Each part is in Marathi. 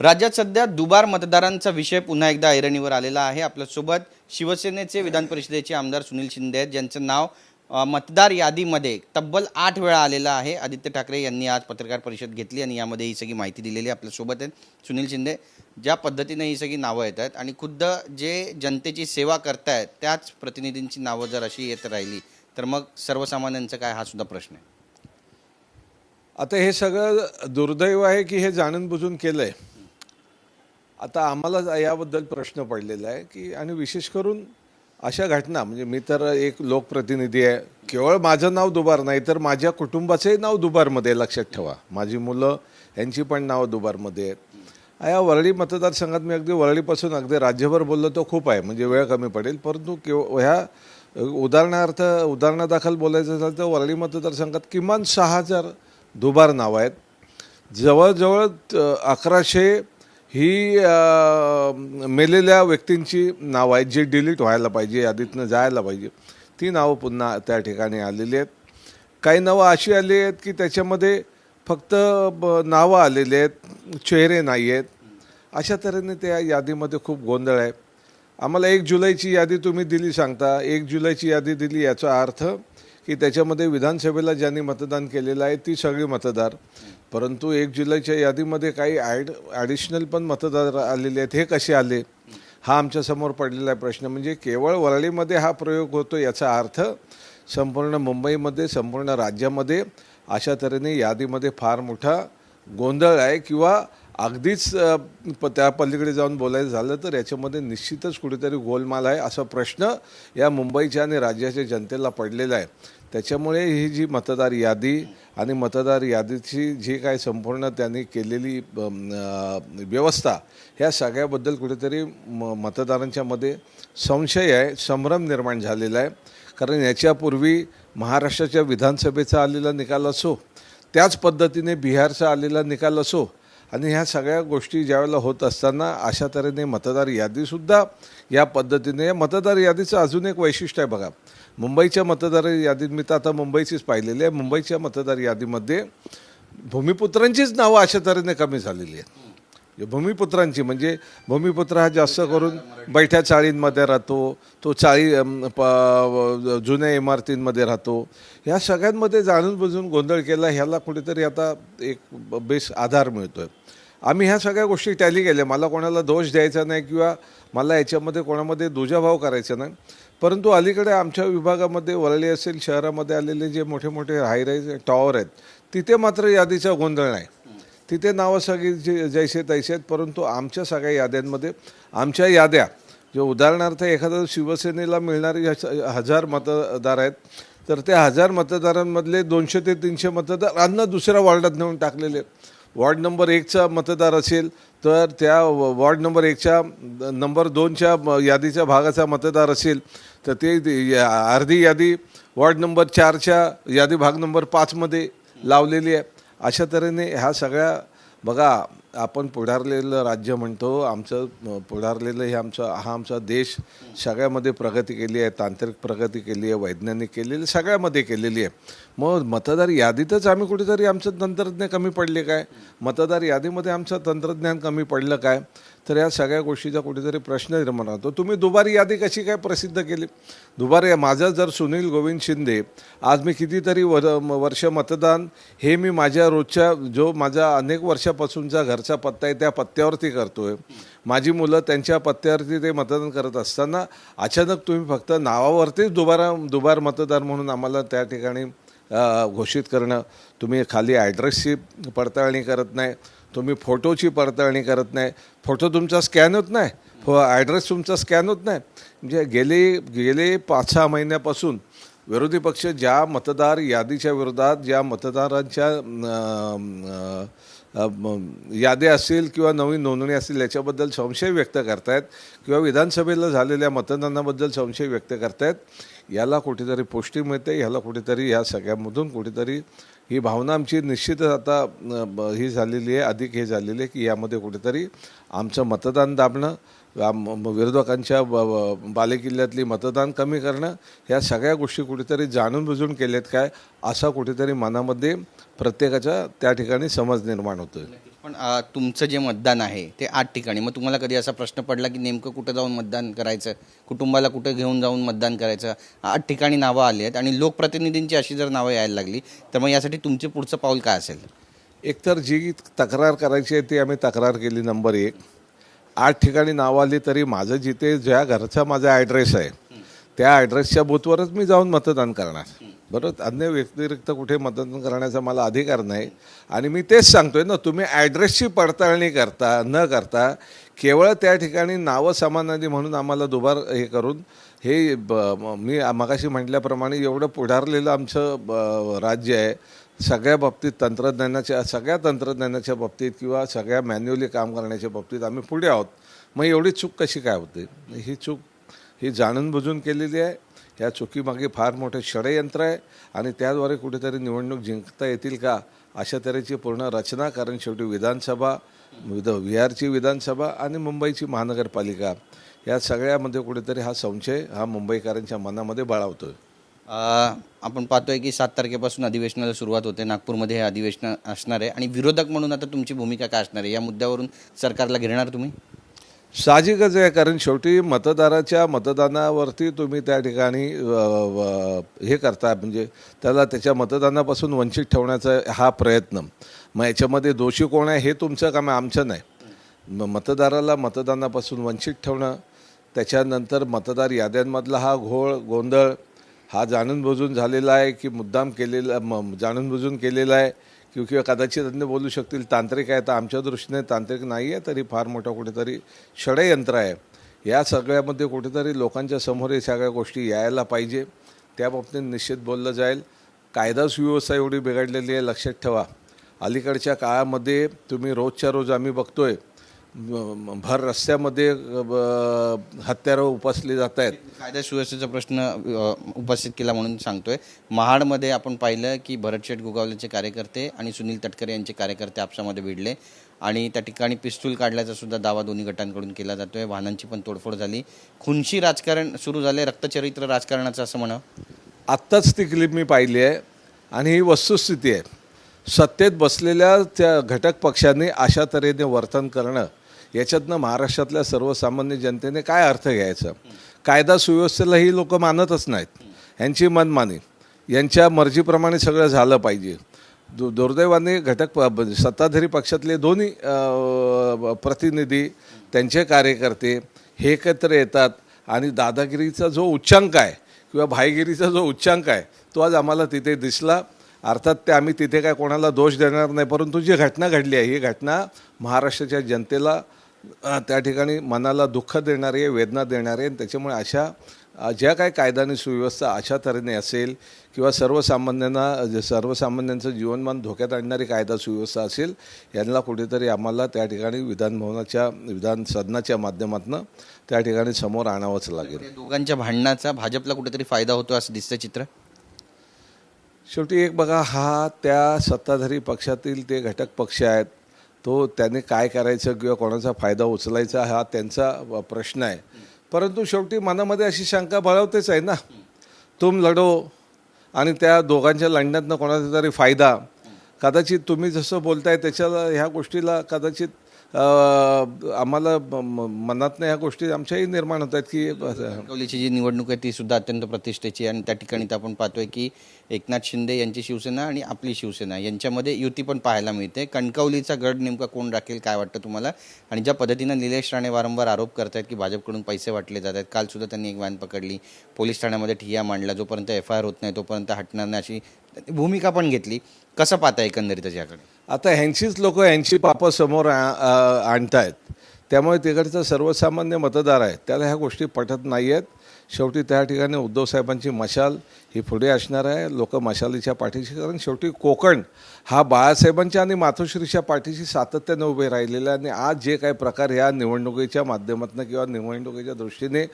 राज्यात सध्या दुबार मतदारांचा विषय पुन्हा एकदा ऐरणीवर आलेला आहे. आपल्यासोबत शिवसेनेचे विधान परिषदेचे आमदार सुनील शिंदे आहेत. ज्यांचं नाव मतदार यादीमध्ये तब्बल आठ वेळा आलेलं आहे. आदित्य ठाकरे यांनी आज पत्रकार परिषद घेतली आणि यामध्ये ही सगळी माहिती दिलेली आहे आपल्यासोबत आहेत. सुनील शिंदे ज्या पद्धतीने ही सगळी नावं येत आहेत आणि खुद्द जे जनतेची सेवा करतायत त्याच प्रतिनिधींची नावं जर अशी येत राहिली तर मग सर्वसामान्यांचा काय हा सुद्धा प्रश्न आहे? आता हे सगळं दुर्दैव आहे की हे जाणून बुजून केलं आहे आता आम्हाला याबद्दल प्रश्न पडलेला आहे की आणि विशेष करून अशा घटना म्हणजे मी तर एक लोकप्रतिनिधी आहे केवळ माझं नाव दुबार नाही तर माझ्या कुटुंबाचंही नाव दुबारमध्ये लक्षात ठेवा. माझी मुलं यांची पण नावं दुबारमध्ये आहेत. या वरळी मतदारसंघात मी अगदी वरळीपासून अगदी राज्यभर बोललो तर खूप आहे म्हणजे वेळ कमी पडेल परंतु केव ह्या उदाहरणार्थ उदाहरणादाखल बोलायचं झालं तर वरळी मतदारसंघात किमान सहा हजार दुबार नावं आहेत. जवळजवळ अकराशे ही मेलेल्या व्यक्तींची नावं आहेत जी डिलीट व्हायला पाहिजे यादीतनं जायला पाहिजे. ती नावं पुन्हा त्या ठिकाणी आलेली आहेत. काही नावं अशी आली आहेत की त्याच्यामध्ये फक्त ब- नावं आलेली आहेत चेहरे नाही आहेत. अशा तऱ्हेने त्या यादीमध्ये खूप गोंधळ आहे. आम्हाला एक जुलैची यादी तुम्ही दिली सांगता. एक जुलैची यादी दिली याचा अर्थ की त्याच्यामध्ये विधानसभेला ज्यांनी मतदान केलेलं आहे ती सगळी मतदार. परंतु एक जुलैच्या यादीमध्ये काही ॲड ॲडिशनल पण मतदार आलेले आहेत. हे कसे आले? हा आमच्यासमोर पडलेला आहे प्रश्न. म्हणजे केवळ वरळीमध्ये हा प्रयोग होतो याचा अर्थ संपूर्ण मुंबईमध्ये संपूर्ण राज्यामध्ये अशा तऱ्हेने यादीमध्ये फार मोठा गोंधळ आहे किंवा अगदीच प त्या पलीकडे जाऊन बोलायचं झालं तर याच्यामध्ये निश्चितच कुठेतरी गोलमाल आहे असा प्रश्न या मुंबईच्या आणि राज्याच्या जनतेला पडलेला आहे. त्याच्यामुळे ही जी मतदार यादी आणि मतदार यादीची जी काय संपूर्ण त्यांनी केलेली व्यवस्था ह्या सगळ्याबद्दल कुठेतरी म मतदारांच्या मध्ये संशय आहे संभ्रम निर्माण झालेला आहे. कारण याच्यापूर्वी महाराष्ट्राच्या विधानसभेचा आलेला निकाल असो त्याच पद्धतीने बिहारचा आलेला निकाल असो आणि ह्या सगळ्या गोष्टी ज्यावेळेला होत असताना अशा तऱ्हेने मतदार यादीसुद्धा या पद्धतीने या मतदार यादीचं अजून एक वैशिष्ट्य आहे बघा. मुंबईच्या मतदार यादीत मी तर आता मुंबईचीच पाहिलेली आहे. मुंबईच्या मतदार यादीमध्ये भूमिपुत्रांचीच नावं अशा तऱ्हेने कमी झालेली आहेत. भूमिपुत्रांची म्हणजे भूमिपुत्र हा जास्त करून बैठ्या चाळींमध्ये राहतो तो चाळी प- जुन्या इमारतींमध्ये राहतो. ह्या सगळ्यांमध्ये जाणून बुजून गोंधळ केला ह्याला कुठेतरी आता एक ब- बेस आधार मिळतो आहे आम्ही ह्या सगळ्या गोष्टी टॅली केल्या. मला कोणाला दोष द्यायचा नाही किंवा मला याच्यामध्ये कोणामध्ये दुजाभाव करायचा नाही. परंतु अलीकडे आमच्या विभागामध्ये वरळी असेल शहरामध्ये आलेले जे मोठे मोठे हायराईज टॉवर आहेत तिथे मात्र यादीचा गोंधळ नाही. तिथे नावं सगळी जे जैसे तैसे आहेत परंतु आमच्या सगळ्या याद्यांमध्ये आमच्या याद्या जे उदाहरणार्थ एखादं शिवसेनेला मिळणारे हजार मतदार आहेत तर त्या हजार मतदारांमधले दोनशे ते तीनशे मतदार अन्न दुसऱ्या वॉर्डात नेऊन टाकलेले आहेत. वॉर्ड नंबर एकचा मतदार असेल तर त्या व- वॉर्ड नंबर एकच्या नंबर दोनच्या यादीच्या भागाचा मतदार असेल तर ते या- अर्धी यादी वॉर्ड नंबर चारच्या यादी भाग नंबर पाचमध्ये लावलेली आहे. अशा तऱ्हेने ह्या सगळ्या बघा आपण पुढारलेलं राज्य म्हणतो आमचं पुढारलेलं हे आमचं हा आमचा देश सगळ्यामध्ये प्रगती केली आहे तांत्रिक प्रगती केली आहे वैज्ञानिक केलेली सगळ्यामध्ये केलेली आहे. मग मतदार यादीतच आम्ही कुठेतरी आमचं तंत्रज्ञान कमी पडले काय? मतदार यादीमध्ये आमचं तंत्रज्ञान कमी पडलं काय? तर या सगळ्या गोष्टीचा कुठेतरी प्रश्न निर्माण होतो. तुम्ही दुबारी यादी कशी काय प्रसिद्ध केली? दुबारी माझं जर सुनील गोविंद शिंदे आज मी कितीतरी वर वर्ष मतदान हे मी माझ्या रोजच्या जो माझा अनेक वर्षापासूनचा घरचा पत्ता आहे त्या पत्त्यावरती करतो आहे माझी मुलं त्यांच्या पत्त्यावरती ते मतदान करत असताना अचानक तुम्ही फक्त नावावरतीच दुबारा दुबार मतदार म्हणून आम्हाला त्या ठिकाणी घोषित करणं. तुम्ही खाली ॲड्रेसची पडताळणी करत नाही. तुम्ही फोटोची पडताळणी करत नाही. फोटो तुमचा स्कॅन होत नाही. हो, फो ॲड्रेस तुमचा स्कॅन होत नाही. म्हणजे गेले गेले पाच सहा महिन्यापासून विरोधी पक्ष ज्या मतदार यादीच्या विरोधात ज्या मतदारांच्या याद्या असतील किंवा नवीन नोंदणी असतील याच्याबद्दल संशय व्यक्त करतायत किंवा विधानसभेला झालेल्या मतदानाबद्दल संशय व्यक्त करतायत याला कुठेतरी पुष्टी मिळते ह्याला कुठेतरी ह्या सगळ्यामधून कुठेतरी ही भावना आमची निश्चितच आता ब- ही झालेली आहे अधिक हे झालेली आहे की यामध्ये कुठेतरी आमचं मतदान दाबणं विरोधकांच्या बालेकिल्ल्यातली मतदान कमी करणं ह्या सगळ्या गोष्टी कुठेतरी जाणून बुजून केल्यात काय असा कुठेतरी मनामध्ये प्रत्येकाच्या त्या ठिकाणी समज निर्माण होतोय. पण तुमचं जे मतदान आहे ते आठ ठिकाणी मग तुम्हाला कधी असा प्रश्न पडला की नेमकं कुठं जाऊन मतदान करायचं? कुटुंबाला कुठं घेऊन जाऊन मतदान करायचं? आठ ठिकाणी नावं आली आहेत आणि लोकप्रतिनिधींची अशी जर नावं यायला लागली तर मग यासाठी तुमचे पुढचं पाऊल काय असेल? एकतर जी तक्रार करायची आहे ती आम्ही तक्रार केली नंबर एक. आठ ठिकाणी नाव आली तरी माझं जिथे ज्या घरचा माझा ॲड्रेस आहे त्या ॲड्रेसच्या बूथवरच मी जाऊन मतदान करणार. बरोबर? अन्य व्यतिरिक्त कुठे मतदान करण्याचा मला अधिकार नाही. आणि मी तेच सांगतोय ना तुम्ही ॲड्रेसची पडताळणी करता न करता केवळ त्या ठिकाणी नावं समान आली म्हणून आम्हाला दुबार हे करून हे ब- मी मगाशी म्हटल्याप्रमाणे एवढं पुढारलेलं आमचं ब- राज्य आहे. सगळ्या बाबतीत तंत्रज्ञानाच्या सगळ्या तंत्रज्ञानाच्या बाबतीत किंवा सगळ्या मॅन्युअली काम करण्याच्या बाबतीत आम्ही पुढे आहोत. मग एवढी चूक कशी काय होते? ही चूक ही जाणून बुजून केलेली आहे. या चुकीमागे फार मोठे षडयंत्र आहे आणि त्याद्वारे कुठेतरी निवडणूक जिंकता येतील का अशा तऱ्हेची पूर्ण रचना कारण शेवटी विधानसभा विध बिहारची विधानसभा आणि मुंबईची महानगरपालिका या सगळ्यामध्ये कुठेतरी हा संशय हा मुंबईकरांच्या मनामध्ये बळावतो आहे आपण पाहतोय की सात तारखेपासून अधिवेशनाला सुरुवात होते. नागपूरमध्ये हे अधिवेशन असणार आहे. आणि विरोधक म्हणून आता तुमची भूमिका काय असणार आहे? या मुद्द्यावरून सरकारला घेणार तुम्ही? साहजिकच आहे कारण शेवटी मतदाराच्या मतदानावरती तुम्ही त्या ठिकाणी हे करता. म्हणजे त्याला त्याच्या मतदानापासून वंचित ठेवण्याचा हा प्रयत्न. मग याच्यामध्ये दोषी कोण आहे हे तुमचं काम आहे आमचं नाही. म- मतदाराला मतदानापासून वंचित ठेवणं त्याच्यानंतर मतदार याद्यांमधला हा घोळ गोंधळ हा जाणून बुजून झालेला आहे की मुद्दाम केलेला म- जाणून बुजून केलेला आहे. किंवा किंवा कदाचित अन्य बोलू शकतील तांत्रिक आहे तर आमच्या दृष्टीने तांत्रिक नाही आहे तरी फार मोठा कुठेतरी षडयंत्र आहे. या सगळ्यामध्ये कुठेतरी लोकांच्या समोर या सगळ्या गोष्टी यायला पाहिजे. त्या बाबतीत निश्चित बोललं जाईल. कायदा सुव्यवस्था एवढी बिघडलेली आहे लक्षात ठेवा. अलीकडच्या काळामध्ये तुम्ही रोजच्या रोज आम्ही बघतोय आहे भर रस्त्यामध्ये हत्यारं उपसली जात आहेत कायदा सुव्यवस्थेचा प्रश्न उपस्थित केला म्हणून सांगतोय. महाडमध्ये आपण पाहिलं की भरतशेठ गोगावलेचे कार्यकर्ते आणि सुनील तटकरे यांचे कार्यकर्ते आपसामध्ये भिडले आणि त्या ठिकाणी पिस्तूल काढल्याचा सुद्धा दावा दोन्ही गटांकडून केला जातोय. वाहनांची पण तोडफोड झाली. खुनशी राजकारण सुरू झाले. रक्तचरित्र राजकारणाचं असं म्हणावं आत्ताच ती क्लिप मी पाहिली आहे आणि ही वस्तुस्थिती आहे. सत्तेत बसलेल्या त्या घटक पक्षांनी अशा तऱ्हेने वर्तन करणं याच्यातनं महाराष्ट्रातल्या सर्वसामान्य जनतेने काय अर्थ घ्यायचा? कायदा सुव्यवस्थेला ही लोक मानतच नाहीत. यांची मनमानी. यांच्या मर्जीप्रमाणे सगळं झालं पाहिजे. दु दुर्दैवाने घटक प- सत्ताधारी पक्षातले दोन्ही प्रतिनिधी त्यांचे कार्यकर्ते हे एकत्र येतात आणि दादागिरीचा जो उच्चांक आहे किंवा भाईगिरीचा जो उच्चांक आहे तो आज आम्हाला तिथे दिसला. अर्थात ते आम्ही तिथे काय कोणाला दोष देणार नाही परंतु जी घटना घडली आहे ही घटना महाराष्ट्राच्या जनतेला त्या ठिकाणी मनाला दुःख देणारी आहे वेदना देणारी आहे आणि त्याच्यामुळे अशा ज्या काय कायदा आणि सुव्यवस्था अशा तऱ्हेने असेल किंवा सर्वसामान्यांना जे सर्वसामान्यांचं जीवनमान धोक्यात आणणारी कायदा सुव्यवस्था असेल यांना कुठेतरी आम्हाला त्या ठिकाणी विधानभवनाच्या विधान सदनाच्या माध्यमातून त्या ठिकाणी समोर आणावंच लागेल. दोघांच्या भांडणाचा भाजपला कुठेतरी फायदा होतो असं दिसतं चित्र? शेवटी एक बघा हा त्या सत्ताधारी पक्षातील ते घटक पक्ष आहेत तो त्याने काय करायचं किंवा कोणाचा फायदा उचलायचा हा त्यांचा प्रश्न आहे. परंतु शेवटी मनामध्ये अशी शंका बळवतेच आहे ना. तुम लढो आणि त्या दोघांच्या लढण्यातनं कोणाचा तरी फायदा. कदाचित तुम्ही जसं बोलताय त्याच्याला ह्या गोष्टीला कदाचित आम्हाला म- मनातनं ह्या गोष्टी आमच्याही निर्माण होत आहेत की कणकवलीची जी निवडणूक आहे ती सुद्धा अत्यंत प्रतिष्ठेची आणि त्या ठिकाणी तर आपण पाहतोय की एकनाथ शिंदे यांची शिवसेना आणि आपली शिवसेना यांच्यामध्ये युती पण पाहायला मिळते. कणकवलीचा गड नेमका कोण राखेल काय वाटतं तुम्हाला? आणि ज्या पद्धतीनं निलेश राणे वारंवार आरोप करतायत की भाजपकडून पैसे वाटले जात आहेत काल सुद्धा त्यांनी एक व्हॅन पकडली. पोलीस ठाण्यामध्ये ठिय्या मांडला जोपर्यंत एफ आय आर होत नाही तोपर्यंत हटणार नाही अशी भूमिका पण घेतली. कसं पाहता एकंदरीत त्याच्याकडे आता ह्यांचीच लोक ह्यांची पापं समोर आ- आणतायत. त्यामुळे तिकडचा सर्वसामान्य मतदार आहेत त्याला ह्या गोष्टी पटत नाही आहेत शेवटी त्या ठिकाणी उद्धव साहेबांची मशाल ही पुढे असणार आहे. लोक मशालीच्या पाठीशी कारण शेवटी कोकण हा बाळासाहेबांच्या आणि मातोश्रीच्या पाठीशी सातत्याने उभे राहिलेला आणि आज जे काही प्रकार ह्या निवडणुकीच्या माध्यमातून किंवा निवडणुकीच्या दृष्टीने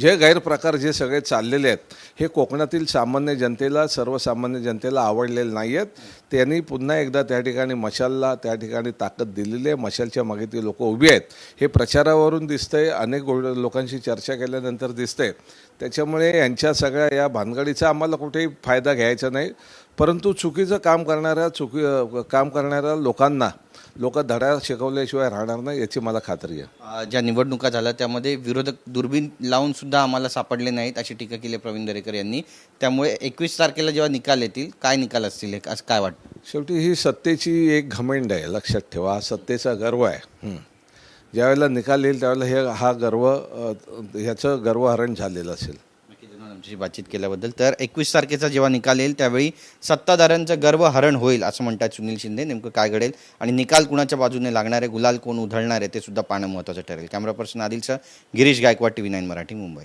जे गैरप्रकार जे सगळे चाललेले आहेत हे कोकणातील सामान्य जनतेला सर्वसामान्य जनतेला आवडलेले नाही आहेत त्यांनी पुन्हा एकदा त्या ठिकाणी मशालला त्या ठिकाणी ताकद दिलेली आहे. मशालच्या मागे ती लोक उभी आहेत. हे प्रचारावरून दिसतंय. अनेक गो लोकांशी चर्चा केल्यानंतर दिसतंय. त्याच्यामुळे यांच्या सगळ्या या भानगडीचा आम्हाला कुठेही फायदा घ्यायचा नाही. परंतु चुकीचं काम करणाऱ्या चुकी काम करणाऱ्या लोकांना लोक धडा शिकवल्याशिवाय राहणार नाही याची मला खात्री आहे. ज्या निवडणुका झाल्या त्यामध्ये विरोधक दुर्बीण लावून सुद्धा आम्हाला सापडले नाहीत अशी टीका केली प्रवीण दरेकर यांनी. त्यामुळे एकवीस तारखेला जेव्हा निकाल येतील काय निकाल असतील हे असं काय वाटतं? शेवटी ही सत्तेची एक घमंड आहे लक्षात ठेवा. हा सत्तेचा गर्व आहे. ज्यावेळेला निकाल येईल त्यावेळेला हे हा गर्व ह्याचं गर्वहरण झालेलं असेल. आमच्याशी बातचीत केल्याबद्दल. तर एकवीस तारखेचा जेव्हा निकाल येईल त्यावेळी सत्ताधाऱ्यांचं गर्व हरण होईल असं म्हणतात सुनील शिंदे. नेमकं काय घडेल आणि निकाल कुणाच्या बाजूने लागणार आहे गुलाल कोण उधळणार आहे ते सुद्धा पाहणं महत्त्वाचं ठरेल. Camera person आदिलचं Girish Gaikwad T V nine Marathi Mumbai.